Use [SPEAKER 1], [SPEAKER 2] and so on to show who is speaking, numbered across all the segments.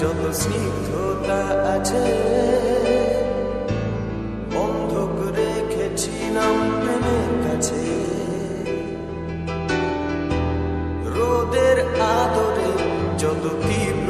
[SPEAKER 1] যত স্নিগ্ধতা আছে বন্ধক রেখেছিলাম প্রেমের কাছে রোদের আদরে যত তীব্র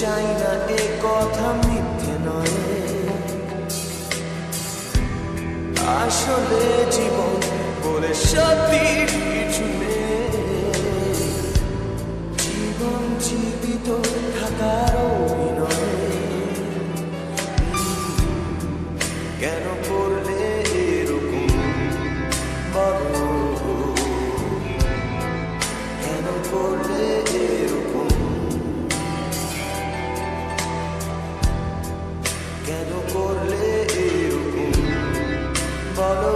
[SPEAKER 1] চাই না এ কথা মিথ্যে নয়। আসলে জীবন বলে সত্যি follow